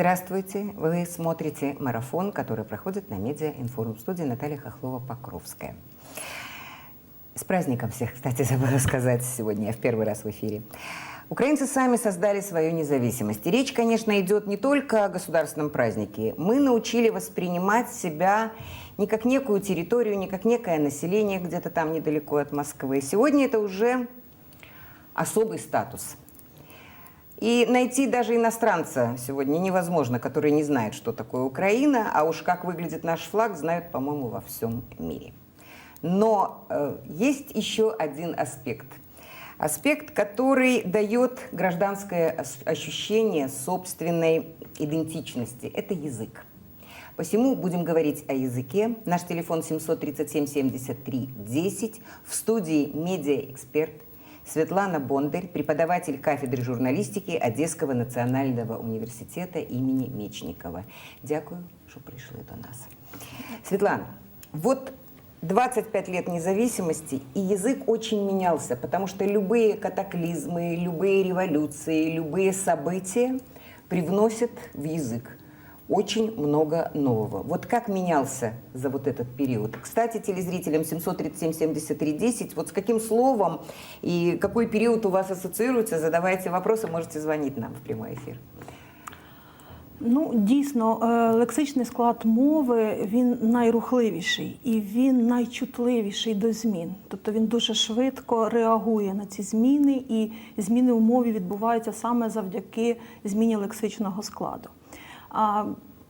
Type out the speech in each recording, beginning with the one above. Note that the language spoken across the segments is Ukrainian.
Здравствуйте! Вы смотрите марафон, который проходит на медиа информ студии Наталья Хохлова-Покровская. С праздником всех, кстати, забыла сказать сегодня, я в первый раз в эфире. Украинцы сами создали свою независимость. И речь, конечно, идет не только о государственном празднике. Мы научили воспринимать себя не как некую территорию, не как некое население где-то там недалеко от Москвы. Сегодня это уже особый статус. И найти даже иностранца сегодня невозможно, который не знает, что такое Украина, а уж как выглядит наш флаг, знают, по-моему, во всем мире. Но э, есть еще один аспект. Аспект, который дает гражданское ощущение собственной идентичности. Это язык. Посему будем говорить о языке. Наш телефон 737-73-10. В студии медиаэксперт Светлана Бондарь, преподаватель кафедры журналистики Одесского национального университета имени Мечникова. Дякую, что пришли до нас. Светлана, вот 25 лет независимости, и язык очень менялся, потому что любые катаклизмы, любые революции, любые события привносят в язык очень много нового. Вот как менялся за вот этот период? Кстати, телезрителям 737-73-10, вот с каким словом и какой период у вас ассоциируется, задавайте вопросы, можете звонить нам в прямой эфир. Ну, дійсно, е, лексичний склад мови він найрухливіший і він найчутливіший до змін. Тобто він дуже швидко реагує на ці зміни, і зміни у мові відбуваються саме завдяки зміні лексичного складу.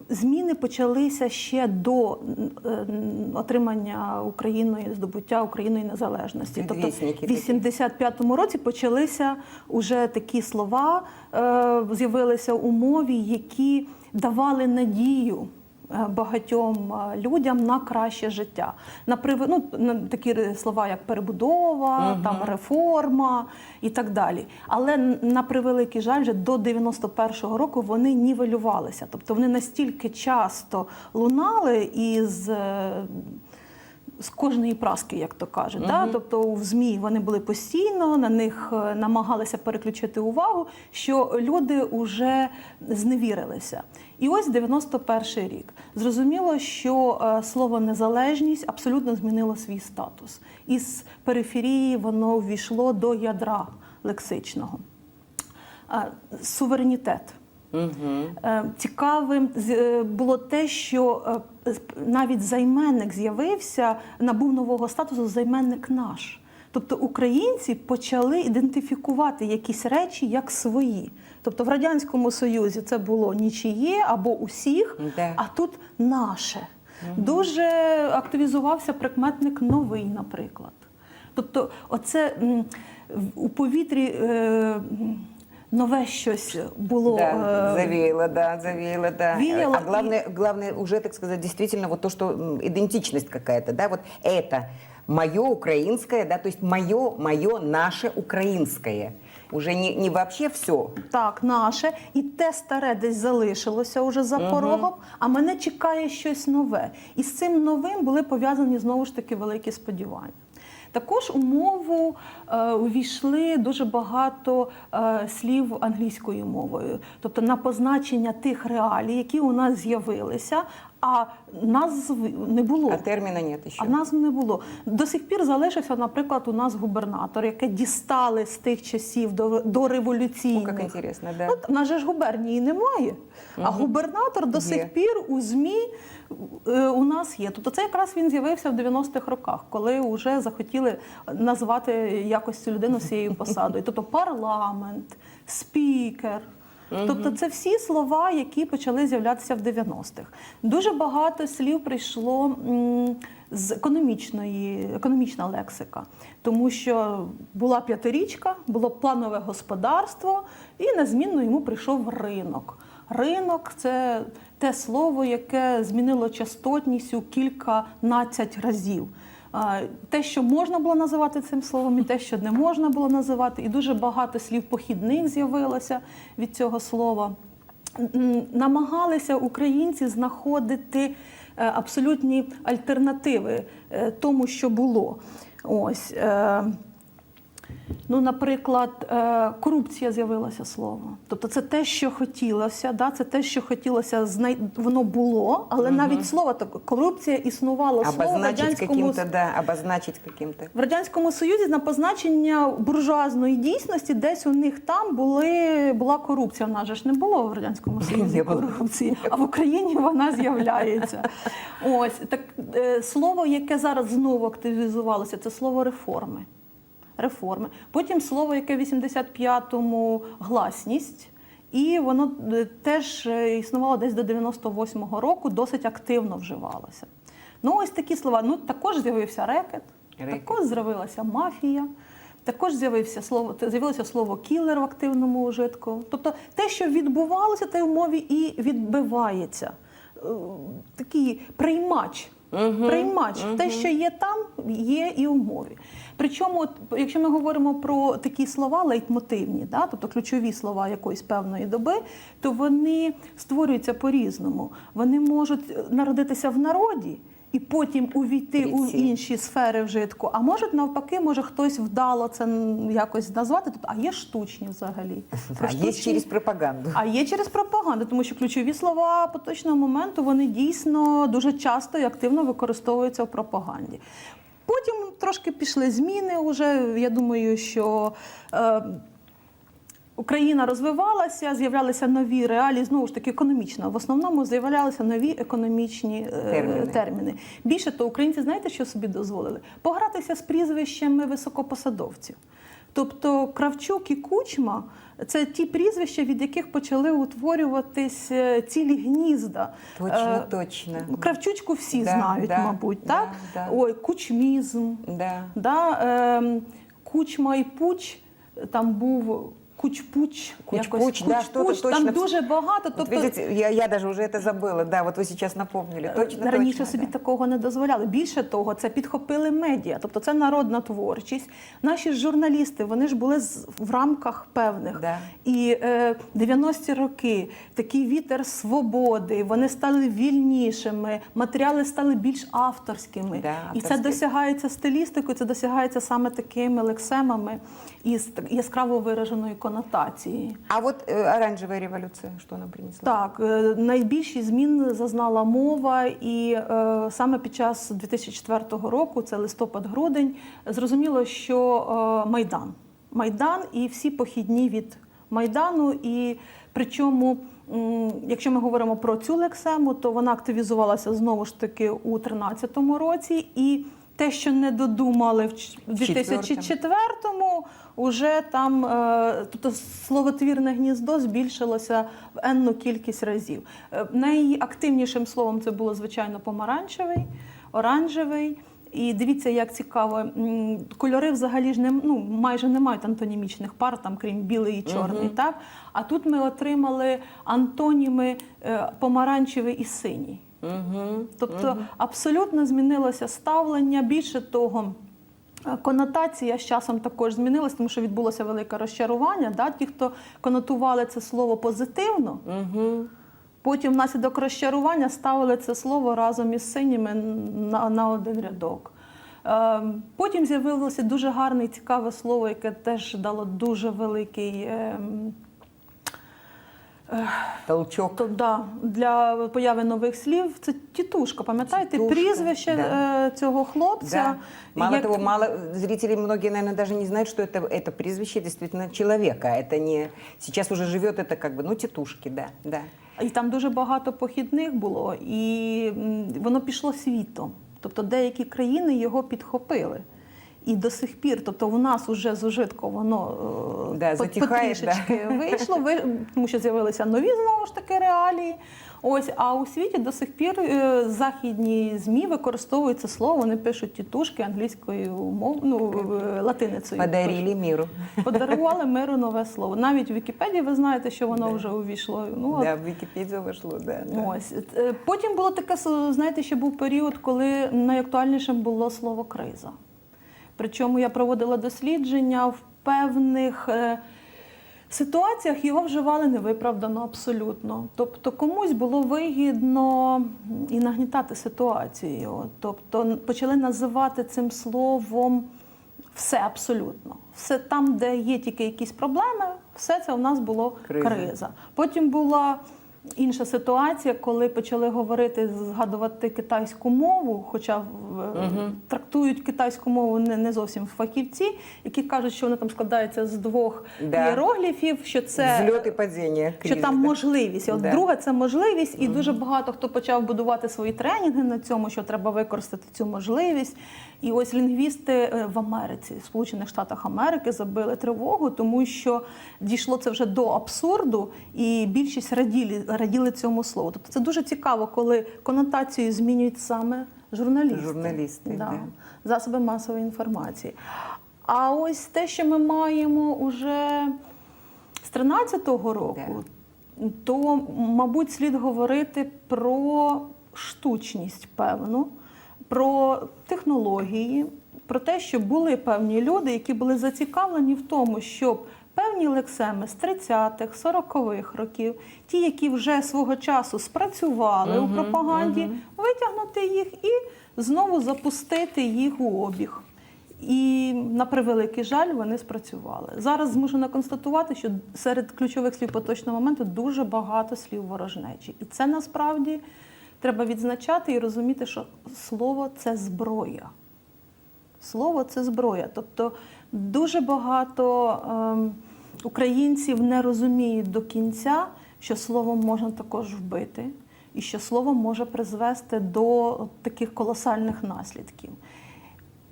Зміни почалися ще до е, отримання Україною здобуття Україною незалежності. Тобто в 85-му році почалися уже такі слова, е, з'явилися умови, які давали надію. Е, Багатьом е, людям на краще життя, на прив... ну, на такі слова, як перебудова, там реформа і так далі. Але на превеликий жаль, вже до 91-го року вони нівелювалися. Тобто вони настільки часто лунали із е, з кожної праски, як то кажуть. Да? Тобто в ЗМІ вони були постійно, на них е, намагалися переключити увагу, що люди вже зневірилися. І ось 91-й рік. Зрозуміло, що е, слово незалежність абсолютно змінило свій статус. Із периферії воно ввійшло до ядра лексичного. Суверенітет. Е, Цікавим е, було те, що е, навіть займенник з'явився, набув нового статусу займенник наш. Тобто українці почали ідентифікувати якісь речі як свої. Тобто в Радянському Союзі це було нічиє або усіх, Да. а тут наше. Дуже активізувався прикметник новий, наприклад. Тобто, оце у повітрі е, нове щось було. Да, е, завеяло, да, завеяло, да. веяло а главное, главное уже, так сказать, действительно вот то, что идентичность какая-то, да, вот это мое украинское, да, то есть мое, мое, наше украинское. Уже не, не вообще все. Так, наше, і те старе десь залишилося уже за порогом, а мене чекає щось нове. І з цим новим були пов'язані знову ж таки великі сподівання. Також у мову е, увійшли дуже багато е, слів англійською мовою, тобто на позначення тих реалій, які у нас з'явилися, а назв не було. А термина нет еще. А назв не було. До сих пір залишився, наприклад, у нас губернатор, яке дістали з тих часів до, до О, революційних. как интересно, да. В нас же ж губернії немає. А губернатор до Є. сих пір у ЗМІ у нас є. Тобто це якраз він з'явився в 90-х роках, коли вже захотіли назвати якось цю людину цією посадою. Тобто парламент, спікер. Тобто це всі слова, які почали з'являтися в 90-х. Дуже багато слів прийшло з економічної, економічна лексика, тому що була п'ятирічка, було планове господарство, і на зміну йому прийшов ринок. Ринок це те слово, яке змінило частотність у кільканадцять разів. Те, що можна було називати цим словом, і те, що не можна було називати, і дуже багато слів похідних з'явилося від цього слова. Намагалися українці знаходити е, абсолютні альтернативи е, тому, що було. Ось. Ну, наприклад, е, корупція з'явилося слово. Тобто це те, що хотілося, да? це те, що хотілося знай... воно було, але навіть слово так, корупція існувало слово в Обозначить радянському каким-то, да, обозначить каким-то. в радянському союзі на позначення буржуазної дійсності десь у них там були була корупція. В нас же ж не було в радянському союзі корупції, а в Україні вона з'являється. Ось так е, слово, яке зараз знову активізувалося, це слово реформи. Реформи. Потім слово, яке в 85-му гласність. І воно е, теж е, існувало десь до 98-го року, досить активно вживалося. Ну, ось такі слова. Ну, також з'явився рекет, Рекет. також з'явилася мафія, також з'явився слово, з'явилося слово кілер в активному ужитку. Тобто те, що відбувалося, те в мові і відбивається. Е, Такий приймач. Приймач. Те, що є там, є і у мові. Причому, от, якщо ми говоримо про такі слова лейтмотивні, да, тобто ключові слова якоїсь певної доби, то вони створюються по-різному. Вони можуть народитися в народі. І потім увійти у інші сфери вжитку. А може навпаки, може хтось вдало це якось назвати. Тобто, а є штучні взагалі. Про А штучні- через пропаганду. а є через пропаганду, тому що ключові слова поточного моменту вони дійсно дуже часто і активно використовуються в пропаганді. Потім трошки пішли зміни. Уже я думаю, що е, Україна розвивалася, з'являлися нові реалії, знову ж таки економічно. В основному з'являлися нові економічні е, Терміни. терміни. Більше того, українці знаєте, що собі дозволили? Погратися з прізвищами високопосадовців. Тобто Кравчук і Кучма це ті прізвища, від яких почали утворюватись е, цілі гнізда. Точно, Е, точно. Кравчучку всі Да, знають, да, мабуть, да, так? да. Ой, кучмізм. Да. Да, ем, Кучма і Пуч, там був Куч-Пуч, Куч-Пуч, якось да, что-то Куч-Пуч, точно. там дуже багато. Вот Тобто, видите, я, я даже уже это забыла. Да, вот вы сейчас напомнили. Точно, Раніше точно, собі да. такого не дозволяли. Більше того, це підхопили медіа, тобто це народна творчість. Наші ж журналісти вони ж були з- в рамках певних. Да. І е, 90-ті роки такий вітер свободи, вони стали вільнішими, матеріали стали більш авторськими. Да, і це авторські. досягається стилістикою, це досягається саме такими лексемами із яскраво вираженої конотації. А вот э, оранжевая революция, что нам принесла? Так, е, найбільші змін зазнала мова, і е, саме під час 2004 року, це листопад-грудень, зрозуміло, що е, Майдан. Майдан і всі похідні від Майдану. І причому, якщо ми говоримо про цю лексему, то вона активізувалася знову ж таки у 2013 році. І те, що не додумали в 2004-му, уже там, е, тобто словотвірне гніздо збільшилося в енну кількість разів. Е, Найактивнішим словом це було, звичайно, помаранчевий, оранжевий. І дивіться, як цікаво, кольори взагалі ж не ну, майже не мають антонімічних пар, там крім білий і чорний. Так? А тут ми отримали антоніми е, помаранчевий і синій. Угу. Тобто абсолютно змінилося ставлення. Більше того, е, конотація з часом також змінилася, тому що відбулося велике розчарування. Да? Ті, хто конотували це слово позитивно, Угу. потім внаслідок розчарування ставили це слово разом із синіми на, на один рядок. Е, Потім з'явилося дуже гарне і цікаве слово, яке теж дало дуже великий. ем, Толчок. то да, для появи нових слів це тітушка. Пам'ятаєте Тітушка, прізвище да. е, цього хлопця? Да. Мало як- того, мало зрители многие, наверное, даже не знают, что это, это прізвище действительно человека. Это не сейчас уже живет это как бы, ну, тетушки, да, да. І там дуже багато похідних було, і м, воно пішло світом. Тобто деякі країни його підхопили. І до сих пір, тобто у нас уже з ужитку воно е, Да, потрішечки вийшло, ви- тому що з'явилися нові знову ж таки реалії. Ось, а у світі до сих пір е, західні ЗМІ використовують це слово, вони пишуть тітушки англійською мовою, ну, латиницею. Подарили миру. Подарували миру нове слово. Навіть в Вікіпедії ви знаєте, що воно вже увійшло. Ну, от Да, в Википедию вошло, да. да. Ось Е, потім було таке, знаєте, ще був період, коли найактуальнішим було слово криза. Причому я проводила дослідження в певних е, ситуаціях його вживали невиправдано абсолютно. Тобто комусь було вигідно і нагнітати ситуацію. Тобто почали називати цим словом Все абсолютно. Все там, де є тільки якісь проблеми, все це у нас було Криза. криза. Потім була інша ситуація, коли почали говорити, згадувати китайську мову, хоча в- трактують китайську мову не, не зовсім фахівці, які кажуть, що вона там складається з двох Да. іерогліфів, що це Взлет и падение. що там да. можливість. От Да. друге це можливість, і дуже багато хто почав будувати свої тренінги на цьому, що треба використати цю можливість. І ось лінгвісти е, в Америці, в Сполучених Штатах Америки, забили тривогу, тому що дійшло це вже до абсурду, і більшість раділи, раділи цьому слову. Тобто це дуже цікаво, коли конотацію змінюють саме журналісти, Журналісти, да. засоби масової інформації. А ось те, що ми маємо уже з 13-го року, то, мабуть, слід говорити про штучність певну, про технології, про те, що були певні люди, які були зацікавлені в тому, щоб певні лексеми з 30-х, 40-х років, ті, які вже свого часу спрацювали у пропаганді, витягнути їх і знову запустити їх у обіг. І на превеликий жаль, вони спрацювали. Зараз змушена констатувати, що серед ключових слів поточного моменту дуже багато слів ворожнечі. І це насправді треба відзначати і розуміти, що слово це зброя. Слово це зброя. Тобто дуже багато ем, українців не розуміють до кінця, що словом можна також вбити, і що слово може призвести до таких колосальних наслідків.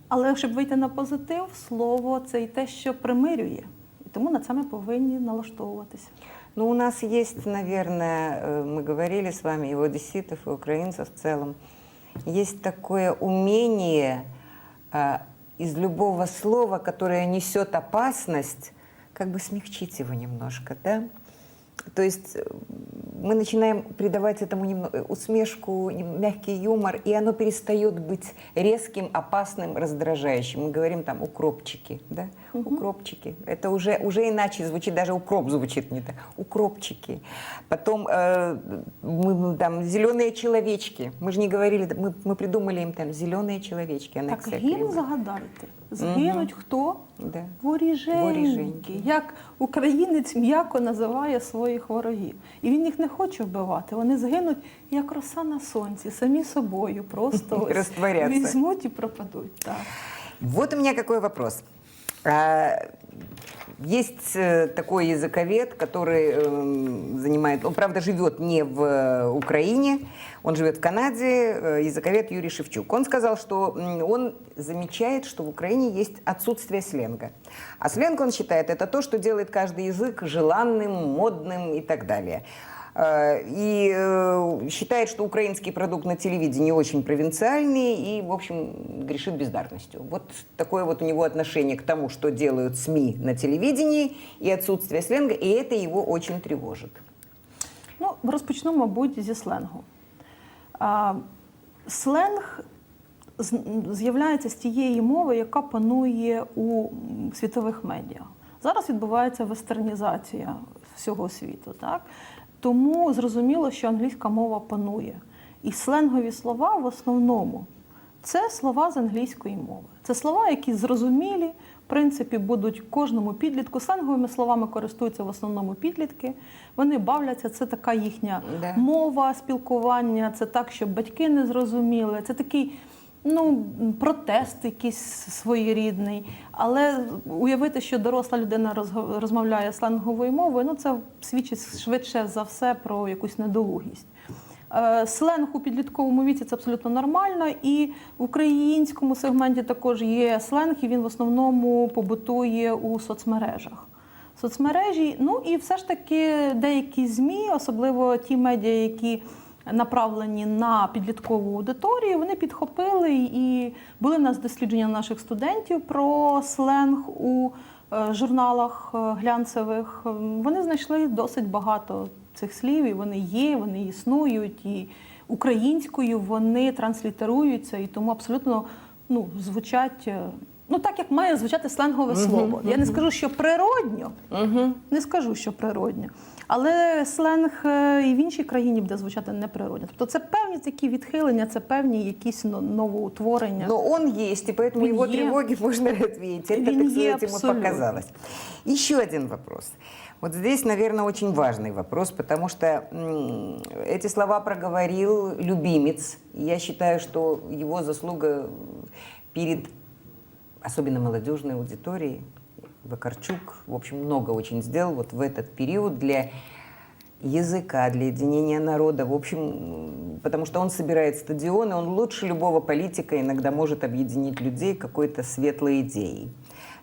Але щоб вийти на позитив, слово це і те, що примирює. І тому на це ми повинні налаштовуватися. Ну, у нас есть, наверное, э, мы говорили с вами, и у одесситов, и в целом, есть такое умение а, из любого слова, которое несет опасность, как бы смягчить его немножко, да? То есть э, мы начинаем придавать этому немного усмешку, нем- мягкий юмор, и оно перестает быть резким, опасным, раздражающим. Мы говорим там укропчики, да? Укропчики. Это уже, уже иначе звучит, даже укроп звучит не так. Укропчики. Потом э, мы там зеленые человечки. Мы же не говорили, мы, мы придумали им там зеленые человечки. Так аннексия гімн Криму. Згинуть хто? Де? Воріженьки. Воріженьки. Як українець м'яко називає своїх ворогів. І він їх не хоче вбивати. Вони згинуть як роса на сонці, самі собою, просто ось візьмуть і пропадуть. Так. Вот у меня какой вопрос. А, Есть э, такой языковед, который эм, занимает, он, правда, живет не в э, Украине, он живет в Канаде, э, языковед Юрий Шевчук. Он сказал, что м, он замечает, что в Украине есть отсутствие сленга. А сленг, он считает, это то, что делает каждый язык желанным, модным и так далее. Э, И э, считает, что украинский продукт на телевидении очень провинциальный и, в общем, грешит бездарностью. Вот такое вот у него отношение к тому, что делают СМИ на телевидении и отсутствие сленга, и это его очень тревожит. Ну, розпочну, мабуть, зі сленгу. А, сленг з- з'являється з тієї мови, яка панує у м, світових медіа. Зараз відбувається вестернізація всього світу. Так? Тому зрозуміло, що англійська мова панує. І сленгові слова в основному це слова з англійської мови. Це слова, які зрозумілі, в принципі, будуть кожному підлітку. Сленговими словами користуються в основному підлітки. Вони бавляться, це така їхня мова спілкування, це так, щоб батьки не зрозуміли. Це такий ну, протест якийсь своєрідний. Але уявити, що доросла людина розмовляє сленговою мовою, ну це свідчить швидше за все про якусь недолугість. Е, Сленг у підлітковому віці це абсолютно нормально, і в українському сегменті також є сленг, і він в основному побутує у соцмережах. Соцмережі, ну і все ж таки деякі ЗМІ, особливо ті медіа, які направлені на підліткову аудиторію, вони підхопили і були в нас дослідження наших студентів про сленг у е, журналах е, глянцевих. Вони знайшли досить багато цих слів, і вони є, вони існують, і українською вони транслітеруються, і тому абсолютно ну, звучать е, ну так як має звучати сленгове слово. Я не скажу, що природньо, не скажу, що природньо. Але сленг е, і в іншій країні буде звучати неприродньо. Тобто це певні такі відхилення, це певні якісь но- новоутворення. Но он есть, и поэтому Он его е. тревоги можно развеять. Это, Он так е сказать, ему абсолютно. показалось. Еще один вопрос. Вот здесь, наверное, очень важный вопрос, потому что м, эти слова проговорил любимец. И Я считаю, что его заслуга перед особенно молодежной аудиторией, Вакарчук, в общем, много очень сделал вот в этот период для языка, для единения народа, в общем, потому что он собирает стадионы, он лучше любого политика иногда может объединить людей какой-то светлой идеей.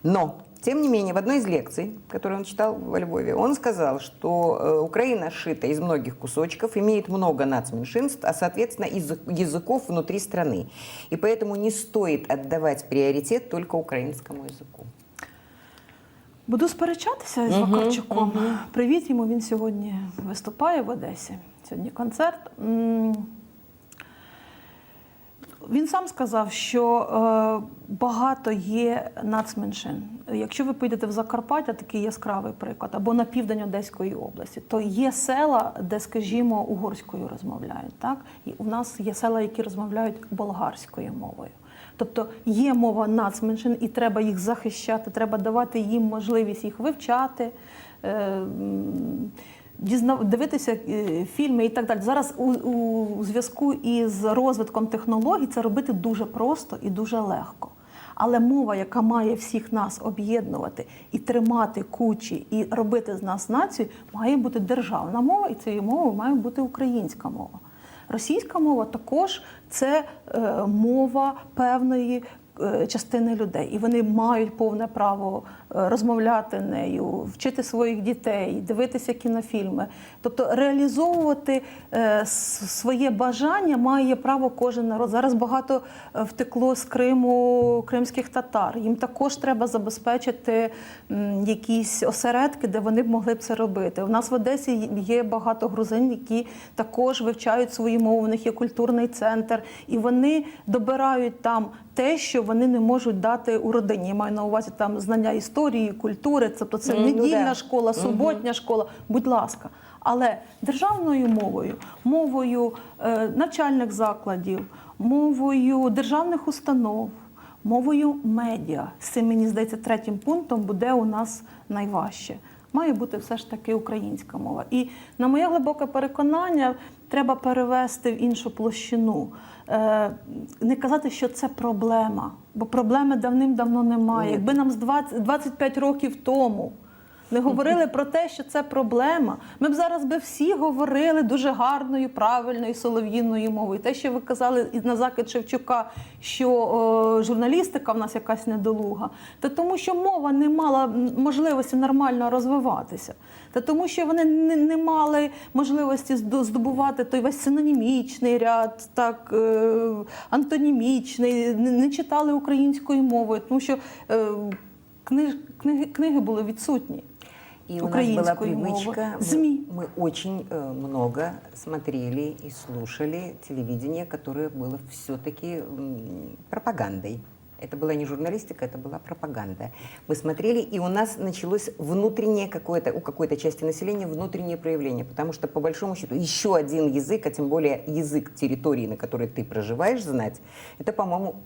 Но, тем не менее, в одной из лекций, которую он читал во Львове, он сказал, что э, Украина сшита из многих кусочков, имеет много нацменьшинств, а, соответственно, язы- языков внутри страны. И поэтому не стоит отдавать приоритет только украинскому языку. Буду сперечатися з Мгм, Вакарчуком. мгм. Привіт йому. Він сьогодні виступає в Одесі. Сьогодні концерт. Він сам сказав, що е, багато є нацменшин. Якщо ви поїдете в Закарпаття, такий яскравий приклад, або на південь Одеської області, то є села, де, скажімо, угорською розмовляють. Так? І у нас є села, які розмовляють болгарською мовою. Тобто є мова нацменшин, і треба їх захищати, треба давати їм можливість їх вивчати. Дізнав, дивитися е, фільми і так далі. Зараз у, у зв'язку із розвитком технологій це робити дуже просто і дуже легко. Але мова, яка має всіх нас об'єднувати і тримати кучі, і робити з нас націю, має бути державна мова, і цією мовою має бути українська мова. Російська мова також це е, мова певної частини людей, і вони мають повне право е, розмовляти нею, вчити своїх дітей, дивитися кінофільми. Тобто реалізовувати е, своє бажання має право кожен народ. Зараз багато е, втекло з Криму кримських татар. Їм також треба забезпечити якісь осередки, де вони б могли б це робити. У нас в Одесі є багато грузин, які також вивчають свою мову. У них є культурний центр, і вони добирають там те, що вони не можуть дати у родині. Я маю на увазі там знання історії, культури, тобто це ну недільна школа, суботня школа. Будь ласка. Але державною мовою, мовою е, навчальних закладів, мовою державних установ, мовою медіа. З цим мені здається, третім пунктом буде у нас найважче. Має бути все ж таки українська мова. І на моє глибоке переконання, треба перевести в іншу площину. Е, не казати, що це проблема, бо проблеми давним-давно немає. Якби нам з 20, 25 років тому не говорили про те, що це проблема. Ми б зараз би всі говорили дуже гарною, правильною солов'їною мовою. Те, що ви казали і на закид Шевчука, що о, журналістика в нас якась недолуга, та тому, що мова не мала можливості нормально розвиватися, та тому, що вони не, не мали можливості здо- здобувати той весь синонімічний ряд, так е, антонімічний, не, не читали українською мовою, тому що е, книги, книги були відсутні. И у нас была привычка, мову. мы, ЗМИ. мы очень э, много смотрели и слушали телевидение, которое было все-таки пропагандой. Это была не журналистика, это была пропаганда. Мы смотрели, и у нас началось внутреннее какое-то, у какой-то части населения внутреннее проявление, потому что, по большому счету, еще один язык, а тем более язык территории, на которой ты проживаешь, знать, это, по-моему,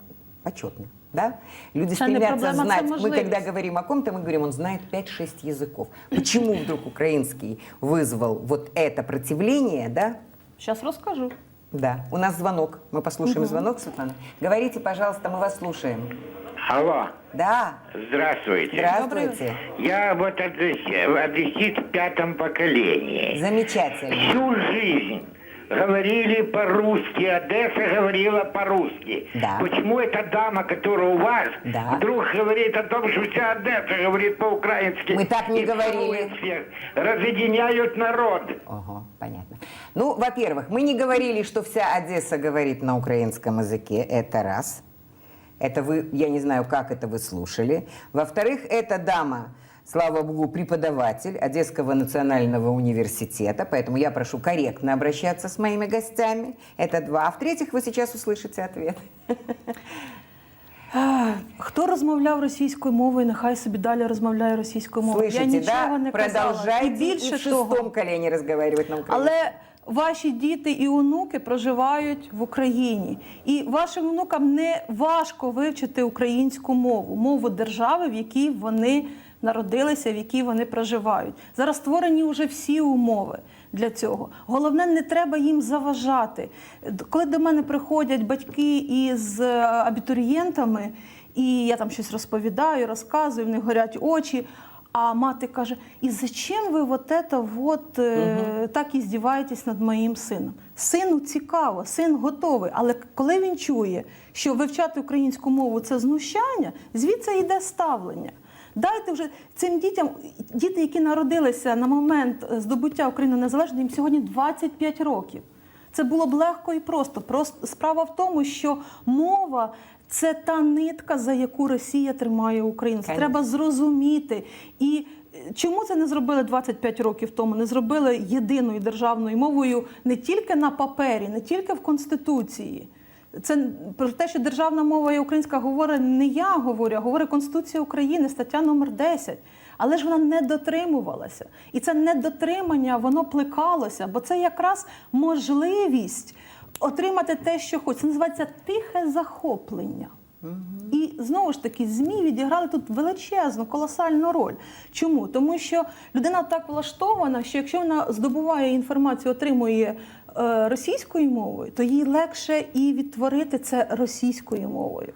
почетно. Да? Люди не стремятся знать. Мы когда говорим о ком-то, мы говорим, он знает 5-6 языков. Почему вдруг украинский вызвал вот это противление, да? Зараз розкажу. Да. У нас звонок. Мы послушаем звонок, Светлана. Говорите, пожалуйста, мы вас слушаем. Алло, Да, здравствуйте. здравствуйте. Я вот одесс- одессит в пятом поколении. Замечательно. Всю жизнь говорили по-русски, Одесса говорила по-русски. Да. Почему эта дама, которая у вас, Да. вдруг говорит о том, что вся Одесса говорит по-украински? Мы так не и говорили. всех, разъединяют народ. Ого, понятно. Ну, во-первых, мы не говорили, что вся Одесса говорит на украинском языке. Это раз. Это вы, я не знаю, как это вы слушали. Во-вторых, эта дама, слава богу, преподаватель Одесского национального университета, поэтому я прошу корректно обращаться с моими гостями. Это два. А в-третьих, вы сейчас услышите ответ. Хто розмовляв російською мовою, нехай собі далі розмовляє російською мовою. Я Слышите, нічого да? не казала. Продолжайте І більше и в того, шестом колене разговаривать на украинском. але ваші діти і онуки проживають в Україні, і вашим онукам не важко вивчити українську мову, мову держави, в якій вони народилися, в якій вони проживають. Зараз створені вже всі умови для цього. Головне, не треба їм заважати. Коли до мене приходять батьки із е, абітурієнтами, і я там щось розповідаю, розказую, в них горять очі. А мати каже: і зачем ви вот это вот е, так і здіваєтесь над моїм сином? Сину цікаво, син готовий. Але коли він чує, що вивчати українську мову це знущання, звідси йде ставлення. Дайте вже цим дітям, діти, які народилися на момент е, здобуття України незалежної, їм сьогодні 25 років. Це було б легко і просто. Просто справа в тому, що мова це та нитка, за яку Росія тримає Україну. Це треба зрозуміти. І е, чому це не зробили 25 років тому? Не зробили єдиною державною мовою не тільки на папері, не тільки в Конституції. Це про те, що державна мова є українська, говорить не я говорю, а говорить Конституція України, стаття номер 10. Але ж вона не дотримувалася. І це недотримання, воно плекалося, бо це якраз можливість отримати те, що хоче. Це називається тихе захоплення. І знову ж таки, ЗМІ відіграли тут величезну, колосальну роль. Чому? Тому що людина так влаштована, що якщо вона здобуває інформацію, отримує російською мовою, то їй легше і відтворити це російською мовою.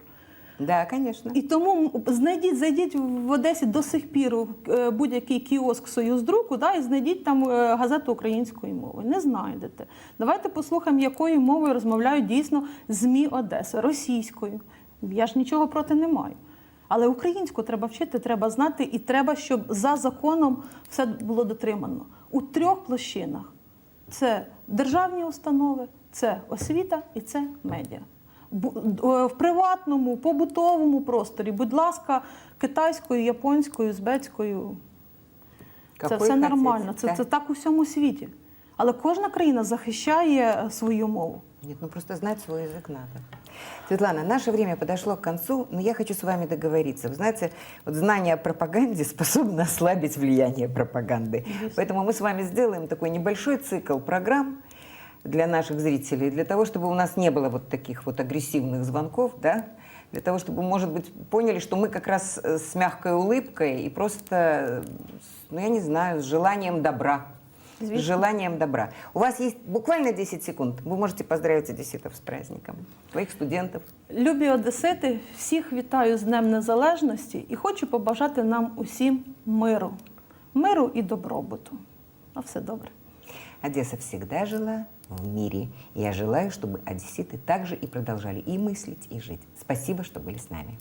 Да, конечно. І тому знайдіть, зайдіть в Одесі до сих пір е, будь-який кіоск Союздруку, да, і знайдіть там е, газету української мови. Не знайдете. Давайте послухаємо, якою мовою розмовляють дійсно ЗМІ Одеси, російською. Я ж нічого проти не маю. Але українську треба вчити, треба знати, і треба, щоб за законом все було дотримано. У трьох площинах: це державні установи, це освіта і це медіа. В приватному, побутовому просторі, будь ласка, китайською, японською, узбецькою. Це все нормально. Це, це так у всьому світі. Але кожна країна захищає е, свою мову. Ні, ну просто знать свій язик надо. Светлана, наше время подошло к концу, но я хочу с вами договориться. Вы знаете, вот знание о пропаганде способно ослабить влияние пропаганды. Поэтому мы с вами сделаем такой небольшой цикл программ для наших зрителей, для того, чтобы у нас не было вот таких вот агрессивных звонков, да, для того, чтобы, может быть, поняли, что мы как раз э, с мягкой улыбкой и просто, э, ну, я не знаю, с желанием добра. С Известно. желанием добра. У вас есть буквально 10 секунд. Вы можете поздравить одесситов с праздником, своих студентов. Любі одесити, всіх вітаю з Днем Незалежності і хочу побажати нам усім миру, миру і добробуту. На все добре. Одесса всегда жила в мире. Я желаю, чтобы одесситы также и продолжали и мыслить, и жить. Спасибо, что были с нами.